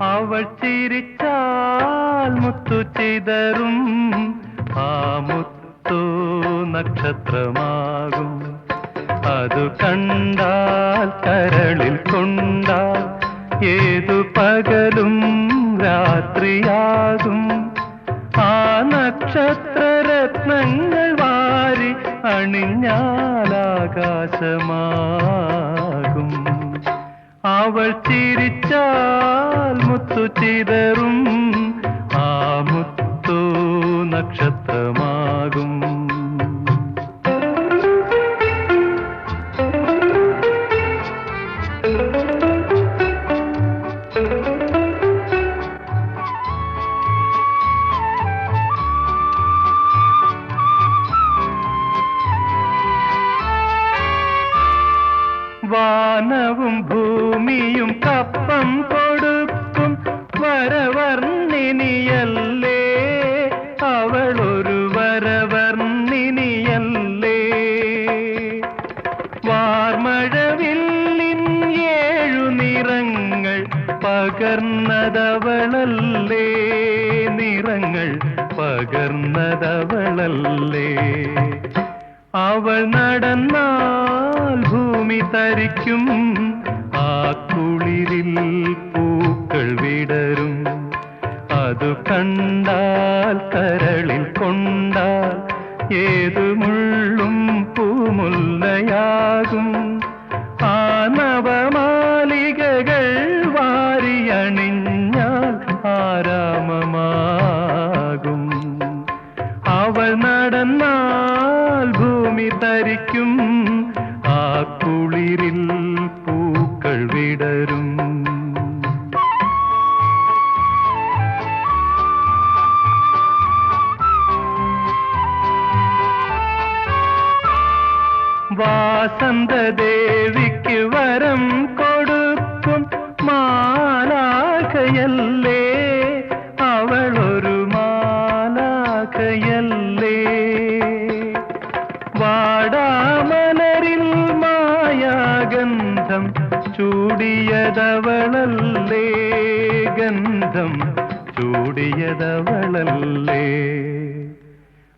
അവൾ ചിരിച്ചാൽ മുത്തു ചിതറും ആ മുത്തു നക്ഷത്രമാകും. അതു കണ്ടാൽ കരളിൽ കൊണ്ടാൽ ഏതു പകലും രാത്രിയാകും. ആ നക്ഷത്രരത്നങ്ങൾ വാരി അണിഞ്ഞാലാകാശമാകും ചിരിച്ചാൽ മുത്തു ചിതറും ആ മുത്തു നക്ഷത്രമാകും. വാനവും ഭൂമിയും കപ്പം കൊടുക്കും. വരവർണിനിയല്ലേ? അവളൊരു വരവർണിനിയല്ലേ? വാർമഴവില്ലിൻ ഏഴു നിറങ്ങൾ പകർന്നതവളല്ലേ? നിറങ്ങൾ പകർന്നതവളല്ലേ? അവൾ നടന്നാൽ ഭൂമി തരിക്കും. ആ കുളിരിൽ പൂക്കൾ വിടരും. അതു കണ്ടാൽ കരളിൽ കൊണ്ടാൽ ഏതു മുള്ളും പൂമുല്ലയാകും. ആ നവമാലികകൾ വാരിയണിഞ്ഞാൽ ആരാമമാകും അവൾ നടന്നാൽ ഭൂമി തരിക്കും. വിടരും വാസന്തദേവിക്ക് വരം കൊടുക്കും മാലാഖയല്ലേ? ചൂടിയതവളല്ലേ ഗന്ധം ചൂടിയതവളല്ലേ?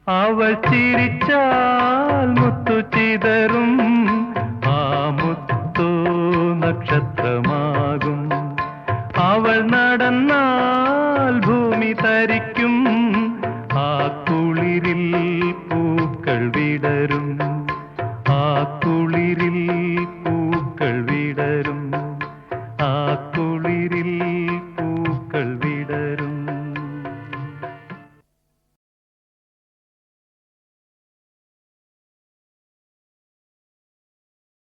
അവൾ ചിരിച്ചാൽ മുത്തു ചിതറും ആ മുത്തു നക്ഷത്രമാകും. അവൾ നടന്നാൽ ഭൂമി തരിക്കും. ಸಾಕು